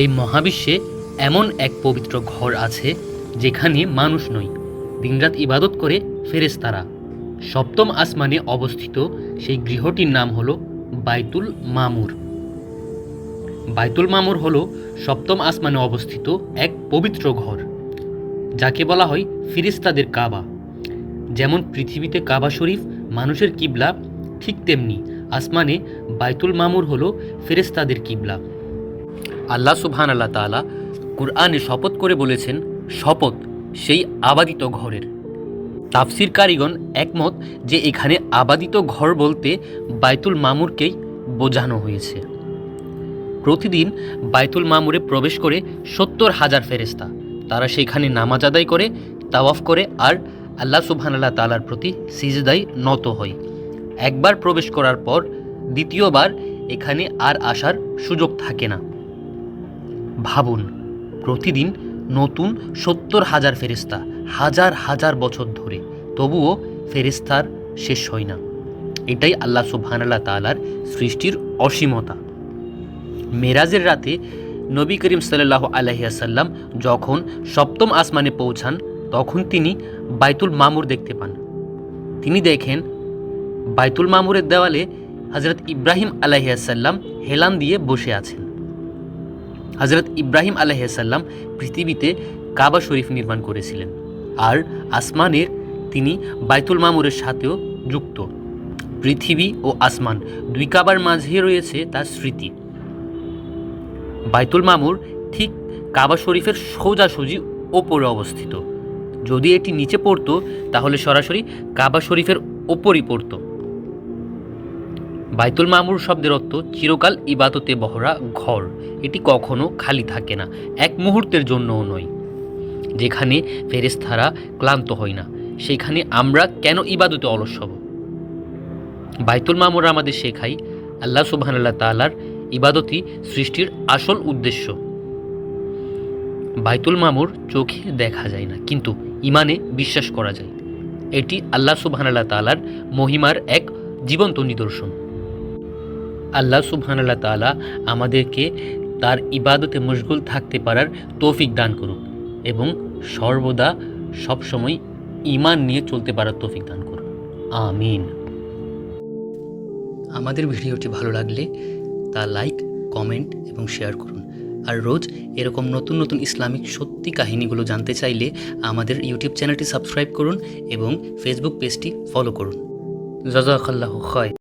এই মহাবিশ্বে এমন এক পবিত্র ঘর আছে যেখানে মানুষ নয় দিনরাত ইবাদত করে ফেরেশতারা। সপ্তম আসমানে অবস্থিত সেই গৃহটির নাম হল বাইতুল মামুর। বাইতুল মামুর হল সপ্তম আসমানে অবস্থিত এক পবিত্র ঘর, যাকে বলা হয় ফিরিস্তাদের কাবা। যেমন পৃথিবীতে কাবা শরীফ মানুষের কিবলা ঠিক তেমনি আসমানে বাইতুল মামুর হলো ফেরেস্তাদের কিবলা। আল্লাহ সুবহান আল্লাহ তাআলা কুরআনে শপথ করে বলেছেন, শপথ সেই আবাদিত ঘরের। তাফসির কারিগণ একমত যে এখানে আবাদিত ঘর বলতে বাইতুল মামুরকেই বোঝানো হয়েছে। প্রতিদিন বাইতুল মামুরে প্রবেশ করে সত্তর হাজার ফেরেস্তা তারা সেখানে নামাজ আদায় করে, তাওয়াফ করে আর আল্লাহ সুবহানাল্লাহ তালার প্রতি সিজদাই নত হয়। একবার প্রবেশ করার পর দ্বিতীয়বার এখানে আর আসার সুযোগ থাকে না। ভাবুন, প্রতিদিন নতুন সত্তর হাজার ফেরিস্তা হাজার হাজার বছর ধরে, তবুও ফেরিস্তার শেষ হয় না। এটাই আল্লাহ সুবহানাল্লাহ তালার সৃষ্টির অসীমতা। মেরাজের রাতে নবী করিম সাল্লাহ আলহিয়াসাল্লাম যখন সপ্তম আসমানে পৌঁছান, তখন তিনি বাইতুল মামুর দেখতে পান। তিনি দেখেন বাইতুল মামুরের দেওয়ালে হজরত ইব্রাহিম আলাইসাল্লাম হেলান দিয়ে বসে আছেন। হজরত ইব্রাহিম আলাইসাল্লাম পৃথিবীতে কাবা শরীফ নির্মাণ করেছিলেন। আর আসমানের তিনি বাইতুল মামুরের সাথেও যুক্ত। পৃথিবী ও আসমান দুই কাবার মাঝে রয়েছে তার স্মৃতি। বাইতুল মামুর ঠিক কাবা শরীফের সোজাসুজি ওপরে অবস্থিত। যদি এটি নিচে পড়তো, তাহলে সরাসরি কাবা শরীফের ওপরই পড়তো। বাইতুল মামুর শব্দের অর্থ চিরকাল ইবাদতে বহরা ঘর। এটি কখনো খালি থাকে না, এক মুহূর্তের জন্যও নয়। যেখানে ফেরেস্তারা ক্লান্ত হয় না, সেখানে আমরা কেন ইবাদতে অলস হব? বাইতুল মামুর আমাদের শেখাই আল্লাহ সুবহানাল্লাহ তালার ইবাদতই সৃষ্টির আসল উদ্দেশ্য। বাইতুল মামুর চোখে দেখা যায় না, কিন্তু ইমানে বিশ্বাস করা যায়। এটি আল্লাহ সুবহানাল্লাহ তালার মহিমার এক জীবন্ত নিদর্শন। আল্লাহ সুবহানাল্লাহ তাআলা আমাদেরকে তার ইবাদতে মশগুল থাকতে পারার তৌফিক দান করুক এবং সর্বদা সবসময় ইমান নিয়ে চলতে পারার তৌফিক দান করুক। আমিন। আমাদের ভিডিওটি ভালো লাগলে তা লাইক, কমেন্ট এবং শেয়ার করুন। আর রোজ এরকম নতুন নতুন ইসলামিক সত্যি কাহিনীগুলো জানতে চাইলে আমাদের ইউটিউব চ্যানেলটি সাবস্ক্রাইব করুন এবং ফেসবুক পেজটি ফলো করুন। জাজাকাল্লাহ খয়